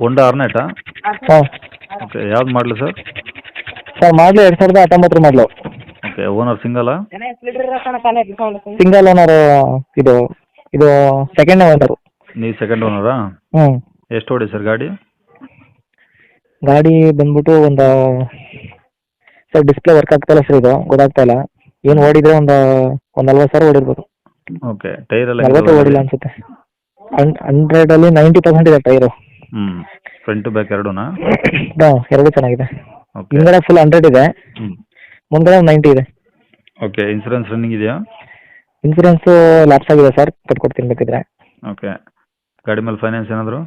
ಹೊಂಡಾ ಆರ್ನೆಟಾ ಹಾಂ. ಓಕೆ ಯಾವ್ದು ಮಾಡಲು ಸರ್? ಸರ್ ಮಾಡಲಿ ಎರಡು ಸಾವಿರದ ಹತ್ತೊಂಬತ್ತರ ಮಾಡಲು. ಓಕೆ ಓನರ್ ಸಿಂಗಲಾ ಸಿಂಗಲ್ ಓನರ್ ಇದು ಇದು ಸೆಕೆಂಡ್ ಓನರು ನೀವು ಸೆಕೆಂಡ್ ಓನರಾ ಹ್ಞೂ ಎಷ್ಟು ಓಡಿ ಸರ್ ಗಾಡಿ? ಗಾಡಿ ಬಂದ್ಬಿಟ್ಟು ಒಂದು ಸರ್ ಡಿಸ್ಪ್ಲೇ ವರ್ಕ್ ಆಗ್ತಾಯಿಲ್ಲ ಸರ್ ಇದು ಗೊತ್ತಾಗ್ತಾ ಇಲ್ಲ. ಏನು ಓಡಿದ್ರೆ ಒಂದು ಒಂದು ನಲ್ವತ್ತು ಸಾವಿರ ಓಡಿರ್ಬೋದು. ಓಕೆ ಟೈರ್ ಎಲ್ಲ ನಲ್ವತ್ತು ಓಡಿಲ್ಲ ಅನ್ಸುತ್ತೆ. ಹಂಡ್ರೆಡಲ್ಲಿ ನೈಂಟಿ ಪರ್ಸೆಂಟ್ ಇದೆ ಟೈರು ಹ್ಞೂ ಫ್ರಂಟ್ ಬ್ಯಾಕ್ ಎರಡೂನಾ? ಹಾಂ ಎರಡು ಚೆನ್ನಾಗಿದೆ. ಓಕೆ ಹಿಂದ್ಗಡೆ ಫುಲ್ ಹಂಡ್ರೆಡ್ ಇದೆ. ಹ್ಞೂ ಮುಂದ್ಗಡೆ ನೈಂಟಿ ಇದೆ. ಓಕೆ ಇನ್ಸೂರೆನ್ಸ್ ರನ್ನಿಂಗ್ ಇದೆಯಾ? ಇನ್ಸೂರೆನ್ಸ್ ಲ್ಯಾಪ್ಸ್ ಆಗಿದೆ ಸರ್ ಕಟ್ಕೊಡ್ತೀನಿ ಬೇಕಿದ್ರೆ. ಓಕೆ ಗಾಡಿ ಮೇಲೆ ಫೈನಾನ್ಸ್ ಏನಾದರೂ?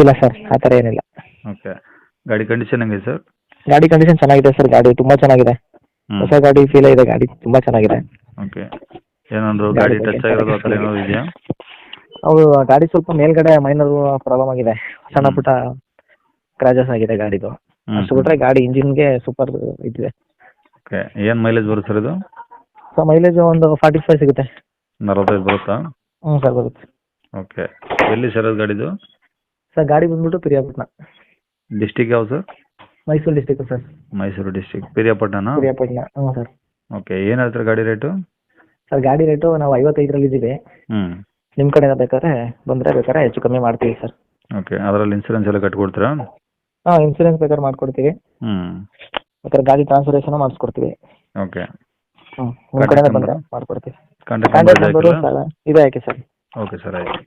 ಇಲ್ಲ ಸರ್ ಆ ಥರ ಏನಿಲ್ಲ. ಓಕೆ ಗಾಡಿ ಕಂಡೀಷನ್ ಹೆಂಗಿದೆ ಸರ್ ಗಾಡಿ ಕಂಡೀಷನ್ ಚೆನ್ನಾಗಿದೆ ಸರ್ ಗಾಡಿ ತುಂಬಾ ಚೆನ್ನಾಗಿದೆ. ಹೊಸ ಗಾಡಿ ಫೀಲ್ ಇದೆ ಗಾಡಿ ತುಂಬಾ ಚೆನ್ನಾಗಿದೆ. ಓಕೆ ಏನಾದರೂ ಗಾಡಿ ಟಚ್ ಆಗಿರೋದು ಆ ಥರ ಏನಾದರೂ ಇದೆಯಾ? ಅವರು ಗಾಡಿ ಸ್ವಲ್ಪ ಮೇಲ್ಗಡೆ ಮೈನರ್ ಪ್ರಾಬ್ಲಮ್ ಆಗಿದೆ. ಸಣ್ಣ ಪುಟ್ಟ ಕ್ರಾಜಸ್ ಆಗಿದೆ ಗಾಡಿದು. ಅಷ್ಟು ಬಿಟ್ರೆ ಗಾಡಿ ಇಂಜಿನ್ಗೆ ಸೂಪರ್ ಇದಿದೆ ಓಕೆ ಏನು ಮೈಲೇಜ್ ಬರುತ್ತೆ ಸರ್ ಇದು? ಸೊ ಮೈಲೇಜ್ ಒಂದು ಫಾರ್ಟಿ ಫೈವ್ ಸಿಗುತ್ತೆ. ನಲವತ್ತೈದು ಬರುತ್ತಾ? ಹ್ಞೂ ಸರ್ ಬರುತ್ತೆ. ಓಕೆ ಎಲ್ಲಿ ಸರ್ ಅದು ಗಾಡಿದು? ಸರ್ ಗಾಡಿ ಬಂದ್ಬಿಟ್ಟು ಪಿರಿಯಾಪಟ್ಟಣ ಡಿಸ್ಟಿಕ್ ಯಾವ sir? Mysore district sir. Mysore district Periyapatna Periyapatna ಹ್ಞೂ ಸರ್. ಓಕೆ ಏನ್ ಹೇಳ್ತಾರೆ ಗಾಡಿ ರೇಟು? ಸರ್ ಗಾಡಿ ರೇಟು ನಾವು ಐವತ್ತೈದರಲ್ಲಿ ಇದ್ದೀವಿ. ಹ್ಞೂ ನಿಮ್ಮ ಕಡೆಯಿಂದ ಬೇಕಾದ್ರೆ ಬಂದ್ರೆ ಬೇಕಾದ್ರೆ ಹೆಚ್ಚು ಕಮ್ಮಿ ಮಾಡ್ತೀವಿ ಸರ್. ಓಕೆ ಅದರಲ್ಲಿ ಇನ್ಸೂರೆನ್ಸ್ ಎಲ್ಲ ಕಟ್ಕೊಡ್ತೀರಾ? ಹಾಂ ಇನ್ಸೂರೆನ್ಸ್ ಬೇಕಾದ್ರೆ ಮಾಡ್ಕೊಡ್ತೀವಿ. ಹ್ಞೂ ಬೇಕಾದ್ರೆ ಗಾಡಿ ಟ್ರಾನ್ಸ್ಫರೇಷನ್ ಮಾಡಿಸ್ಕೊಡ್ತೀವಿ. ಓಕೆ ಹ್ಞೂ ನಿಮ್ಮ ಕಡೆಯಿಂದ? ಬಂದರೆ ಮಾಡ್ಕೊಡ್ತೀವಿ. ಕಾಂಟ್ಯಾಕ್ಟ್ ನಂಬರ್ ಇದೆ ಹಾಕಿ ಸರ್ ಓಕೆ ಸರ್ ಆಯಿತು.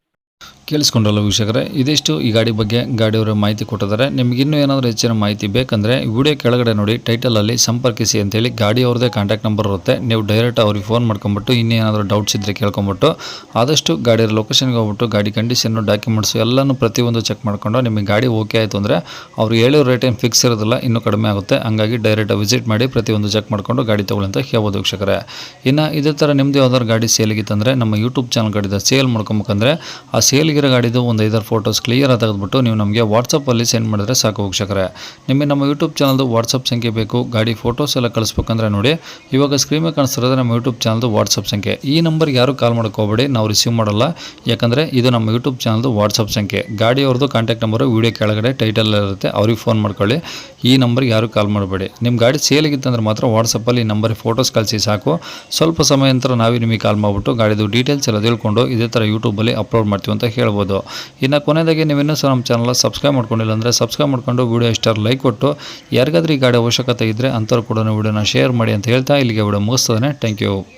ಕೇಳಿಸ್ಕೊಂಡ್ರಲ್ಲ ವೀಕ್ಷಕರೇ, ಇದಿಷ್ಟು ಈ ಗಾಡಿ ಬಗ್ಗೆ ಗಾಡಿಯವರ ಮಾಹಿತಿ ಕೊಟ್ಟಿದ್ದಾರೆ. ನಿಮ್ಗೆ ಇನ್ನೂ ಏನಾದರೂ ಹೆಚ್ಚಿನ ಮಾಹಿತಿ ಬೇಕಂದರೆ ವಿಡಿಯೋ ಕೆಳಗಡೆ ನೋಡಿ ಟೈಟಲಲ್ಲಿ ಸಂಪರ್ಕಿಸಿ ಅಂತೇಳಿ ಗಾಡಿ ಅವ್ರದ್ದೇ ಕಾಂಟ್ಯಾಕ್ಟ್ ನಂಬರ್ ಇರುತ್ತೆ. ನೀವು ಡೈರೆಕ್ಟ್ ಅವ್ರಿಗೆ ಫೋನ್ ಮಾಡ್ಕೊಂಬಿಟ್ಟು ಇನ್ನೇನಾದರೂ ಡೌಟ್ಸ್ ಇದ್ದರೆ ಕೇಳ್ಕೊಂಬಿಟ್ಟು, ಆದಷ್ಟು ಗಾಡಿಯ ಲೊಕೇಶನ್ಗೆ ಹೋಗ್ಬಿಟ್ಟು ಗಾಡಿ ಕಂಡೀಷನ್ನು ಡಾಕ್ಯುಮೆಂಟ್ಸು ಎಲ್ಲನೂ ಪ್ರತಿಯೊಂದು ಚೆಕ್ ಮಾಡ್ಕೊಂಡು ನಿಮಗೆ ಗಾಡಿ ಓಕೆ ಆಯಿತು ಅಂದರೆ ಅವ್ರು ಹೇಳೋ ರೇಟ್ ಏನು ಫಿಕ್ಸ್ ಇರೋದಿಲ್ಲ, ಇನ್ನೂ ಕಡಿಮೆ ಆಗುತ್ತೆ. ಹಾಗಾಗಿ ಡೈರೆಕ್ಟ್ ವಿಸಿಟ್ ಮಾಡಿ ಪ್ರತಿಯೊಂದು ಚೆಕ್ ಮಾಡ್ಕೊಂಡು ಗಾಡಿ ತಗೊಳ್ಳಿ ಅಂತ ಹೇಳ್ಬೋದು ವೀಕ್ಷಕರೇ. ಇನ್ನು ಇದೇ ಥರ ನಿಮ್ಮದು ಯಾವ್ದಾದ್ರು ಗಾಡಿ ಸೇಲಿಗಿತ್ತಂದರೆ ನಮ್ಮ ಯೂಟ್ಯೂಬ್ ಚಾನಲ್ ಗಾಡಿದ ಸೇಲ್ ಮಾಡ್ಕೊಬೇಕಂದ್ರೆ ಆ ಸೇಲ್ಗಿರೋ ಗಾಡಿದು ಒಂದು ಐದಾರು ಫೋಟೋಸ್ ಕ್ಲಿಯರ್ ತೆಗೆದುಬಿಟ್ಟು ನೀವು ನಮಗೆ ವಾಟ್ಸಪ್ಪಲ್ಲಿ ಸೆಂಡ್ ಮಾಡಿದ್ರೆ ಸಾಕು ವೀಕ್ಷಕರೇ. ನಿಮಗೆ ನಮ್ಮ ಯೂಟ್ಯೂಬ್ ಚಾನಲ್ದು ವಾಟ್ಸಪ್ ಸಂಖ್ಯೆ ಬೇಕು, ಗಾಡಿ ಫೋಟೋಸ್ ಎಲ್ಲ ಕಳಿಸ್ಬೇಕಂದ್ರೆ ನೋಡಿ. ಇವಾಗ ಸ್ಕ್ರೀನ್ ಕಾಣಿಸ್ತಿರೋದು ನಮ್ಮ ಯೂಟ್ಯೂಬ್ ಚಾನಲ್ದು ವಾಟ್ಸಪ್ ಸಂಖ್ಯೆ. ಈ ನಂಬರ್ಗೆ ಯಾರು ಕಾಲ್ ಮಾಡ್ಕೋಬೇಡಿ ನಾವು ರಿಸೀವ್ ಮಾಡಲ್ಲ. ಯಾಕಂದರೆ ಇದು ನಮ್ಮ ಯೂಟ್ಯೂಬ್ ಚಾನಲ್ದು ವಾಟ್ಸಪ್ ಸಂಖ್ಯೆ. ಗಾಡಿಯವ್ರದ್ದು ಕಾಂಟ್ಯಾಕ್ಟ್ ನಂಬರು ವೀಡಿಯೋ ಕೆಳಗಡೆ ಟೈಟಲ್ ಇರುತ್ತೆ, ಅವ್ರಿಗೆ ಫೋನ್ ಮಾಡ್ಕೊಳ್ಳಿ. ಈ ನಂಬರ್ಗೆ ಯಾರು ಕಾಲ್ ಮಾಡಬೇಡಿ. ನಿಮ್ಮ ಗಾಡಿ ಸೇಲಿಗಿತ್ತಂದ್ರೆ ಮಾತ್ರ ವಾಟ್ಸಪ್ಪಲ್ಲಿ ಈ ನಂಬರ್ ಫೋಟೋಸ್ ಕಳಿಸಿ ಸಾಕು. ಸ್ವಲ್ಪ ಸಮಯ ನಂತರ ನಾವೇ ನಿಮಗೆ ಕಾಲ್ ಮಾಡಿಬಿಟ್ಟು ಗಾಡಿದು ಡೀಟೇಲ್ಸ್ ಎಲ್ಲ ತಿಳ್ಕೊಂಡು ಇದೇ ಥರ ಯೂಟ್ಯೂಬಲ್ಲಿ ಅಪ್ಲೋಡ್ ಮಾಡ್ತೀವಿ ಅಂತ ಹೇಳ್ಬೋದು. ಇನ್ನು ಕೊನೆಯದಾಗಿ ನೀವಿನ್ನೂ ಸಹ ನಮ್ಮ ಚಾನಲ್ ಸಬ್ಸ್ಕ್ರೈಬ್ ಮಾಡ್ಕೊಂಡಿಲ್ಲ ಅಂದರೆ ಸಬ್ಸ್ಕ್ರೈಬ್ ಮಾಡ್ಕೊಂಡು ವೀಡಿಯೋ ಇಷ್ಟ ಲೈಕ್ ಕೊಟ್ಟು, ಯಾರಿಗಾದ್ರೂ ಈ ಗಾಡಿ ಅವಶ್ಯಕತೆ ಇದ್ದರೆ ಅಂಥವ್ರು ಕೂಡ ವೀಡಿಯೋನ ಶೇರ್ ಮಾಡಿ ಅಂತ ಹೇಳ್ತಾ ಇಲ್ಲಿಗೆ ವಿಡಿಯೋ ಮುಗಿಸ್ತದೆ ಥ್ಯಾಂಕ್ ಯು